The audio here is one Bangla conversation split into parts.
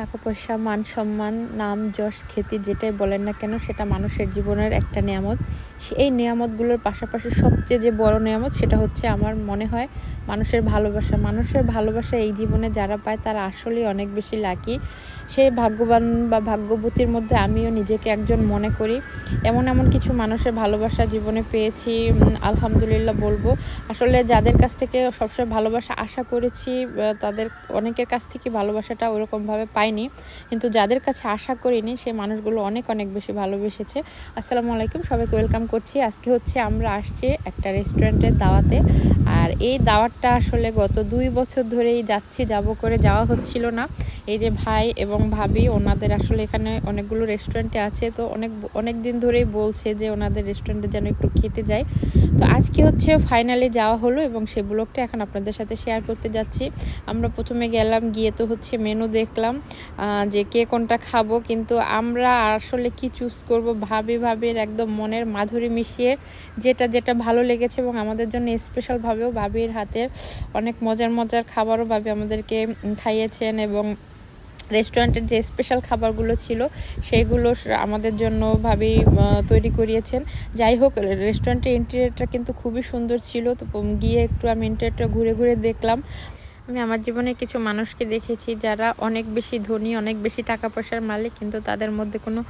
টাকা পয়সা মান সম্মান, নাম, যশ, খ্যাতি যেটাই বলেন না কেন, সেটা মানুষের জীবনের একটা নিয়ামত। এই নিয়ামতগুলোর পাশাপাশি সবচেয়ে যে বড় নিয়ামত সেটা হচ্ছে আমার মনে হয় মানুষের ভালোবাসা। মানুষের ভালোবাসা এই জীবনে যারা পায় তারা আসলেই অনেক বেশি লাকি। সেই ভাগ্যবান বা ভাগ্যবতীর মধ্যে আমিও নিজেকে একজন মনে করি। এমন এমন কিছু মানুষের ভালোবাসা জীবনে পেয়েছি আলহামদুলিল্লাহ বলব। আসলে যাদের কাছ থেকে সবসময় ভালোবাসা আশা করেছি তাদের অনেকের কাছ থেকে ভালোবাসাটা ওরকমভাবে পাইনি। কিন্তু যাদের কাছে আশা করিনি সেই মানুষগুলো অনেক অনেক বেশি ভালোবেসেছে। আসসালামু আলাইকুম, সবাইকে ওয়েলকাম করছি। আজকে হচ্ছে আমরা আসছি একটা রেস্টুরেন্টের দাওয়াতে। আর এই দাওয়াতটা আসলে গত দুই বছর ধরেই যাচ্ছি, যাব করে যাওয়া হচ্ছিল না। এই যে ভাই এবং ভাবি, ওনাদের আসলে এখানে অনেকগুলো রেস্টুরেন্টে আছে। তো অনেক অনেক দিন ধরেই বলছে যে ওনাদের রেস্টুরেন্টে যেন একটু খেতে যাই। তো আজকে হচ্ছে ফাইনালি যাওয়া হলো এবং সেই ব্লগটা এখন আপনাদের সাথে শেয়ার করতে যাচ্ছি। আমরা প্রথমে গেলাম, গিয়ে তো হচ্ছে মেনু দেখলাম। যে কে কোনটা খাব, কিন্তু আমরা আসলে কি চুজ করব ভাবি ভাবির একদম মনের মাধুরী মিশিয়ে যেটা যেটা ভালো লেগেছে এবং আমাদের জন্য স্পেশালভাবেও ভাবির হাতের অনেক মজার মজার খাবারও ভাবি আমাদেরকে খাইয়েছেন এবং রেস্টুরেন্টের যে স্পেশাল খাবারগুলো ছিল সেগুলো আমাদের জন্য ভাবেই তৈরি করিয়েছেন। যাই হোক রেস্টুরেন্টের ইন্টেরিয়রটা কিন্তু খুবই সুন্দর ছিল, তো গিয়ে একটু আমি ইন্টেরিয়রটা ঘুরে ঘুরে দেখলাম। আমি আমার জীবনে কিছু মানুষকে দেখেছি যারা অনেক বেশি ধনী, অনেক বেশি টাকা পয়সার মালিক, কিন্তু তাদের মধ্যে কোনো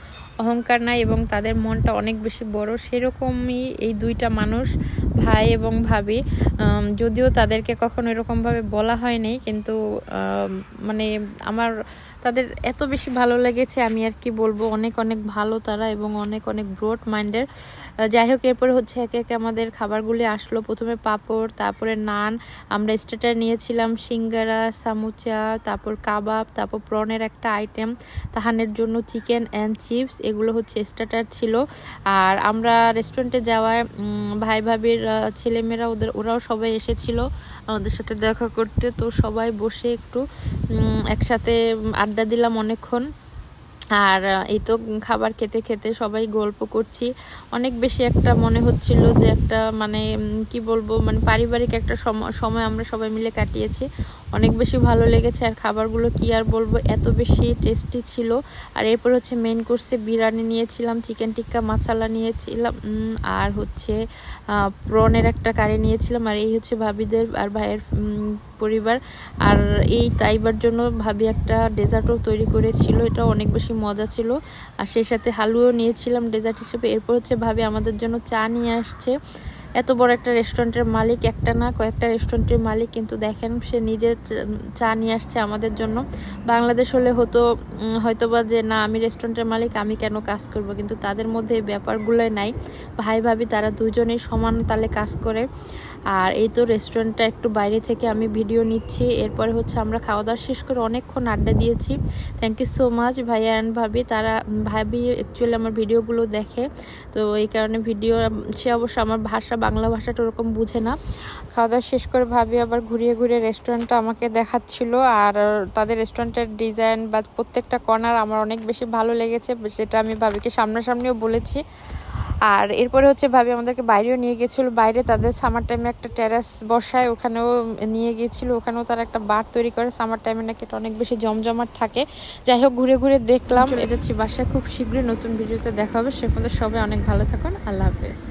অহংকার নাই এবং তাদের মনটা অনেক বেশি বড়। সেরকমই এই দুইটা মানুষ, ভাই এবং ভাবি যদিও তাদেরকে কখনো এরকমভাবে বলা হয়নি কিন্তু মানে আমার, তাদের এত বেশি ভালো লেগেছে আমি আর কি বলব, অনেক অনেক ভালো তারা এবং অনেক অনেক ব্রড মাইন্ডের যাই হোক, এরপরে হচ্ছে একে একে আমাদের খাবারগুলি আসলো, প্রথমে পাঁপড়, তারপরে নান, আমরা স্টার্টার নিয়েছিলাম সিঙ্গারা, সামুচা, তারপর কাবাব, তারপর প্রনের একটা আইটেম তাহানের জন্য চিকেন অ্যান্ড চিপস এগুলো হচ্ছে স্টার্টার ছিল। আর আমরা রেস্টুরেন্টে যাওয়ায় ভাই ভাবির ছেলেমেয়েরা ওদের, ওরাও সবাই এসেছিল আমাদের সাথে দেখা করতে। তো সবাই বসে একটু একসাথে আড্ডা দিলাম অনেকক্ষণ। আর এই তো খাবার খেতে খেতে সবাই গল্প করছি। অনেক বেশি একটা মনে হচ্ছিল যে একটা মানে কি বলব মানে পারিবারিক একটা সম- সময় আমরা সবাই মিলে কাটিয়েছি। অনেক বেশি ভালো লেগেছে। আর খাবারগুলো কি আর বলব, এত বেশি টেস্টি ছিল। আর এরপর হচ্ছে মেন কোর্সে বিরিয়ানি নিয়েছিলাম চিকেন টিক্কা মশালা নিয়েছিলাম আর হচ্ছে প্রনের একটা কারি নিয়েছিলাম। আর এই হচ্ছে ভাবিদের আর ভাইয়ের পরিবার। আর এই তাইবার জন্য ভাবি একটা ডেজার্টও তৈরি করেছিল। এটা অনেক বেশি মজা ছিল। আর সেই সাথে হালুয়াও নিয়েছিলাম ডেজার্ট হিসেবে। এরপর হচ্ছে ভাবি আমাদের জন্য চা নিয়ে আসছে। এত বড় একটা রেস্টুরেন্টের মালিক একটা না কয়েকটা রেস্টুরেন্টের মালিক কিন্তু দেখেন সে নিজের চা- নিয়ে আসছে আমাদের জন্য। বাংলাদেশ হলে হতো উম, হয়তোবা যে না আমি রেস্টুরেন্টের মালিক আমি কেন কাজ করব? কিন্তু তাদের মধ্যে এই ব্যাপারগুলোই নাই। ভাই ভাবি তারা দুজনেই সমান তালে কাজ করে। আর এই তো রেস্টুরেন্টটা একটু বাইরে থেকে আমি ভিডিও নিচ্ছি। এরপরে হচ্ছে আমরা খাওয়া দাওয়া শেষ করে অনেকক্ষণ আড্ডা দিয়েছি। থ্যাংক ইউ সো মাচ ভাইয়া অ্যান্ড ভাবি। তারা, ভাবি অ্যাকচুয়ালি আমার ভিডিওগুলো দেখে। তো এই কারণে ভিডিও সে অবশ্য আমার ভাষা, বাংলা ভাষাটা ওরকম বুঝে না। খাওয়া দাওয়া শেষ করে ভাবি আবার ঘুরিয়ে ঘুরিয়ে রেস্টুরেন্টটা আমাকে দেখাচ্ছিল। আর তাদের রেস্টুরেন্টের ডিজাইন বা প্রত্যেকটা কর্নার আমার অনেক বেশি ভালো লেগেছে। সেটা আমি ভাবিকে সামনাসামনিও বলেছি। আর এরপরে হচ্ছে ভাবি আমাদেরকে বাইরেও নিয়ে গেছিল। বাইরে তাদের সামার টাইমে একটা টেরাস বসায় ওখানেও নিয়ে গিয়েছিল ওখানেও তারা একটা বার তৈরি করে। সামার টাইমে নাকি এটা অনেক বেশি জমজমাট থাকে। যাই হোক ঘুরে ঘুরে দেখলাম। এটা হচ্ছে বাসায়। খুব শীঘ্রই নতুন ভিডিওতে দেখা হবে। সে পর্যন্ত সবাই অনেক ভালো থাকুন। আল্লাহ হাফেজ।